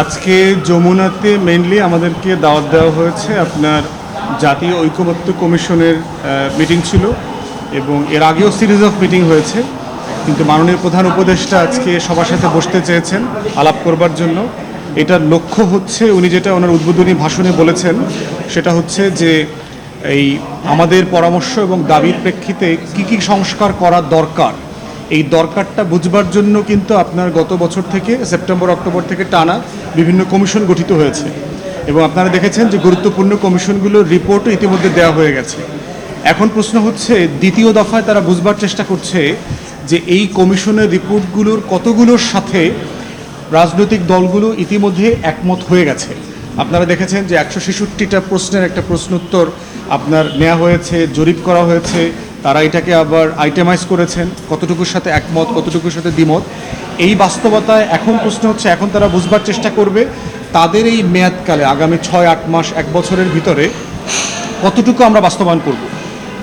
আজকে যমুনাতে মেনলি আমাদেরকে দাওয়াত দেওয়া হয়েছে আপনার জাতীয় ঐক্যমত্য কমিশনের মিটিং ছিল এবং এর আগেও সিরিজ অফ মিটিং হয়েছে। কিন্তু মাননীয় প্রধান উপদেষ্টা আজকে সবার সাথে বসতে চেয়েছেন আলাপ করবার জন্য। এটার লক্ষ্য হচ্ছে উনি যেটা ওনার উদ্বোধনী ভাষণে বলেছেন, সেটা হচ্ছে যে এই আমাদের পরামর্শ এবং দাবির প্রেক্ষিতে কি কি সংস্কার করা দরকার এই দরকারটা বুঝবার জন্য কিন্তু আপনার গত বছর থেকে সেপ্টেম্বর, অক্টোবর থেকে টানা বিভিন্ন কমিশন গঠিত হয়েছে। এবং আপনারা দেখেছেন যে গুরুত্বপূর্ণ কমিশনগুলোর রিপোর্টও ইতিমধ্যে দেওয়া হয়ে গেছে। এখন প্রশ্ন হচ্ছে, দ্বিতীয় দফায় তারা বুঝবার চেষ্টা করছে যে এই কমিশনের রিপোর্টগুলোর কতগুলোর সাথে রাজনৈতিক দলগুলো ইতিমধ্যে একমত হয়ে গেছে। আপনারা দেখেছেন যে একশো ছেষট্টিটা প্রশ্নের একটা প্রশ্নোত্তর আপনার নেওয়া হয়েছে, জরিপ করা হয়েছে তারা এটাকে আবার আইটেমাইজ করেছেন, কতটুকুর সাথে একমত, কতটুকুর সাথে দ্বিমত। এই বাস্তবতায় এখন প্রশ্ন হচ্ছে, এখন তারা বুঝবার চেষ্টা করবে তাদের এই মেয়াদকালে, আগামী ছয়, আট মাস, এক বছরের ভিতরে কতটুকু আমরা বাস্তবায়ন করব?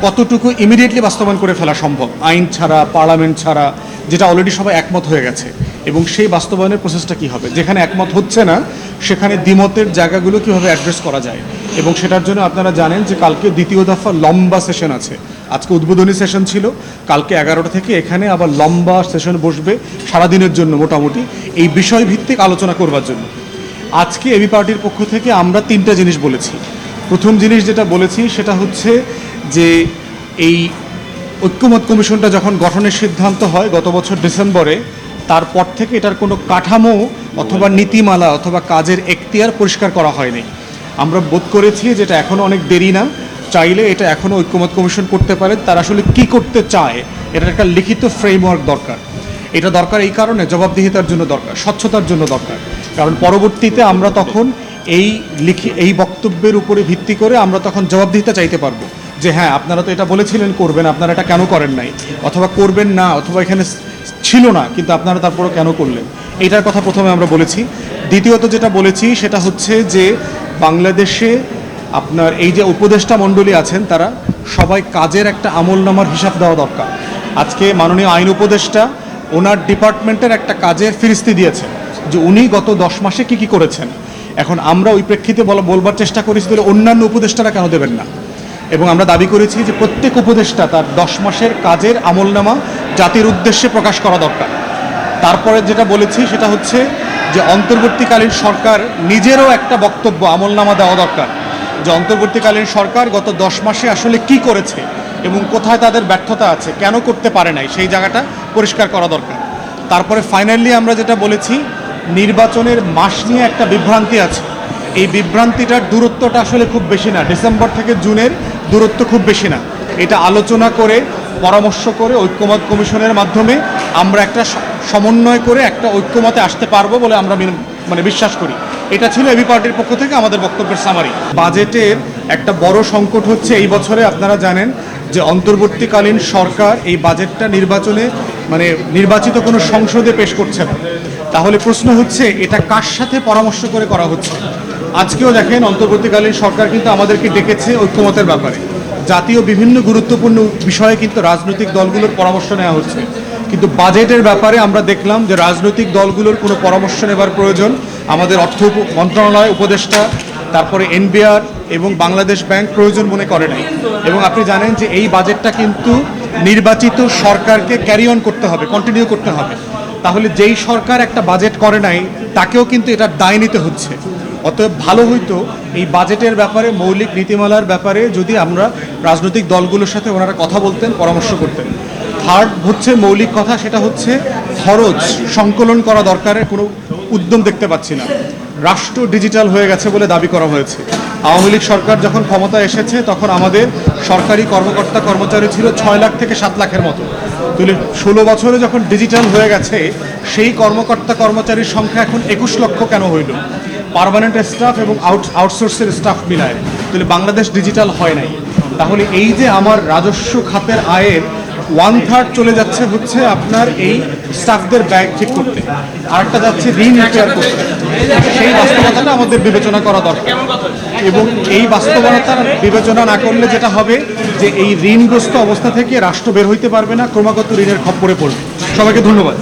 কতটুকু ইমিডিয়েটলি বাস্তবায়ন করে ফেলা সম্ভব? আইন ছাড়া, পার্লামেন্ট ছাড়া, যেটা অলরেডি সবাই একমত হয়ে গেছে। এবং সেই বাস্তবায়নের প্রসেসটা কী হবে? যেখানে একমত হচ্ছে না, সেখানে দ্বিমতের জায়গাগুলো কীভাবে অ্যাড্রেস করা যায়? এবং সেটার জন্য আপনারা জানেন যে কালকে দ্বিতীয় দফা লম্বা সেশন আছে। আজকে উদ্বোধনী সেশন ছিল। কালকে এগারোটা থেকে এখানে আবার লম্বা সেশন বসবে সারাদিনের জন্য মোটামুটি এই বিষয় ভিত্তিক আলোচনা করবার জন্য। আজকে এবি পার্টির পক্ষ থেকে আমরা তিনটা জিনিস বলেছি। প্রথম জিনিস যেটা বলেছি সেটা হচ্ছে যে এই ঐক্যমত কমিশনটা যখন গঠনের সিদ্ধান্ত হয় গত বছর ডিসেম্বরে, তারপর থেকে এটার কোনো কাঠামো অথবা নীতিমালা অথবা কাজের এখতিয়ার পরিষ্কার করা হয়নি। আমরা বোধ করেছি যে যেটা এখনও অনেক দেরি না। চাইলে এটা এখনও ঐক্যমত কমিশন করতে পারে। তারা আসলে কি করতে চায়, এটার একটা লিখিত ফ্রেমওয়ার্ক দরকার। এটা দরকার এই কারণে, জবাবদিহিতার জন্য দরকার, স্বচ্ছতার জন্য দরকার। কারণ পরবর্তীতে আমরা তখন এই লিখি, এই বক্তব্যের উপরে ভিত্তি করে আমরা তখন জবাবদিহিতা চাইতে পারব। যে হ্যাঁ আপনারা তো এটা বলেছিলেন করবেন, আপনারা এটা কেন করেন নাই? অথবা করবেন না, অথবা এখানে ছিল না, কিন্তু আপনারা তারপরও কেন করলেন? এটার কথা প্রথমে আমরা বলেছি। দ্বিতীয়ত যেটা বলেছি, সেটা হচ্ছে যে বাংলাদেশে আপনার এই যে উপদেষ্টা মণ্ডলী আছেন, তারা সবাই কাজের একটা আমলনামার হিসাব দেওয়া দরকার। আজকে মাননীয় আইন উপদেষ্টা ওনার ডিপার্টমেন্টের একটা কাজের ফিরিস্তি দিয়েছেন যে উনি গত দশ মাসে কি কি করেছেন। এখন আমরা ওই প্রেক্ষিতে বলা, বলবার চেষ্টা করেছি তাহলে অন্যান্য উপদেষ্টারা কেন দেবেন না। এবং আমরা দাবি করেছি যে প্রত্যেক উপদেষ্টা তার দশ মাসের কাজের আমলনামা জাতির উদ্দেশ্যে প্রকাশ করা দরকার। তারপরে যেটা বলেছি সেটা হচ্ছে যে অন্তর্বর্তীকালীন সরকার নিজেরও একটা বক্তব্য, আমলনামা দেওয়া দরকার, যে অন্তর্বর্তীকালীন সরকার গত দশ মাসে আসলে কি করেছে এবং কোথায় তাদের ব্যর্থতা আছে, কেন করতে পারে নাই, সেই জায়গাটা পরিষ্কার করা দরকার। তারপরে ফাইনালি আমরা যেটা বলেছি, নির্বাচনের মাস নিয়ে একটা বিভ্রান্তি আছে। এই বিভ্রান্তিটার দূরত্বটা আসলে খুব বেশি না, ডিসেম্বর থেকে জুনের দূরত্ব খুব বেশি না। এটা আলোচনা করে, পরামর্শ করে ঐক্যমত কমিশনের মাধ্যমে আমরা একটা সমন্বয় করে একটা ঐক্যমতে আসতে পারব বলে আমরা মানে বিশ্বাস করি। এটা ছিল এবি পার্টির পক্ষ থেকে আমাদের বক্তব্যের সামারি বাজেটের একটা বড় সংকট হচ্ছে এই বছরে আপনারা জানেন যে অন্তর্বর্তীকালীন সরকার এই বাজেটটা নির্বাচনে মানে নির্বাচিত কোনো সংসদে পেশ করছে না। তাহলে প্রশ্ন হচ্ছে, এটা কার সাথে পরামর্শ করে করা হচ্ছে? আজকেও দেখেন, অন্তর্বর্তীকালীন সরকার কিন্তু আমাদেরকে ডেকেছে ঐক্যমতের ব্যাপারে। জাতীয় বিভিন্ন গুরুত্বপূর্ণ বিষয়ে কিন্তু রাজনৈতিক দলগুলোর পরামর্শ নেওয়া হচ্ছে। কিন্তু বাজেটের ব্যাপারে আমরা দেখলাম যে রাজনৈতিক দলগুলোর কোনো পরামর্শ নেবার প্রয়োজন। আমাদের অর্থ মন্ত্রণালয় উপদেষ্টা, তারপরে এনবিআর এবং বাংলাদেশ ব্যাংক প্রয়োজন মনে করে নাই। এবং আপনি জানেন যে এই বাজেটটা কিন্তু নির্বাচিত সরকারকে ক্যারি অন করতে হবে কন্টিনিউ করতে হবে। তাহলে যেই সরকার একটা বাজেট করে নাই, তাকেও কিন্তু এটা দায় নিতে হচ্ছে। অতএব ভালো হইতো এই বাজেটের ব্যাপারে, মৌলিক নীতিমালার ব্যাপারে যদি আমরা রাজনৈতিক দলগুলোর সাথে ওনারা কথা বলতেন, পরামর্শ করতেন। থার্ড হচ্ছে মৌলিক কথা, সেটা হচ্ছে খরচ, সংকলন করা দরকারের কোনো উদ্যম দেখতে পাচ্ছি না। রাষ্ট্র ডিজিটাল হয়ে গেছে বলে দাবি করা হয়েছে। আওয়ামী লীগ সরকার যখন ক্ষমতা এসেছে, তখন আমাদের সরকারি কর্মকর্তা কর্মচারী ছিল ছয় লাখ থেকে সাত লাখের মতো। তাহলে ষোলো বছরে যখন ডিজিটাল হয়ে গেছে, সেই কর্মকর্তা কর্মচারীর সংখ্যা এখন একুশ লক্ষ কেন হইল? পার্মানেন্ট স্টাফ এবং আউট, আউটসোর্সের স্টাফ মিলায়। তাহলে বাংলাদেশ ডিজিটাল হয় নাই। তাহলে এই যে আমার রাজস্ব খাতের আয়ের ওয়ান থার্ড চলে যাচ্ছে হচ্ছে আপনার এই স্টাফদের ব্যাগ ঠিক করতে। আরেকটা যাচ্ছে ঋণ রিপেয়ার করতে। সেই বাস্তবতাটা আমাদের বিবেচনা করা দরকার। এবং এই বাস্তবতার বিবেচনা না করলে যেটা হবে যে এই ঋণগ্রস্ত অবস্থা থেকে রাষ্ট্র বের হইতে পারবে না, ক্রমাগত ঋণের খপ্পরে পড়বে। সবাইকে ধন্যবাদ।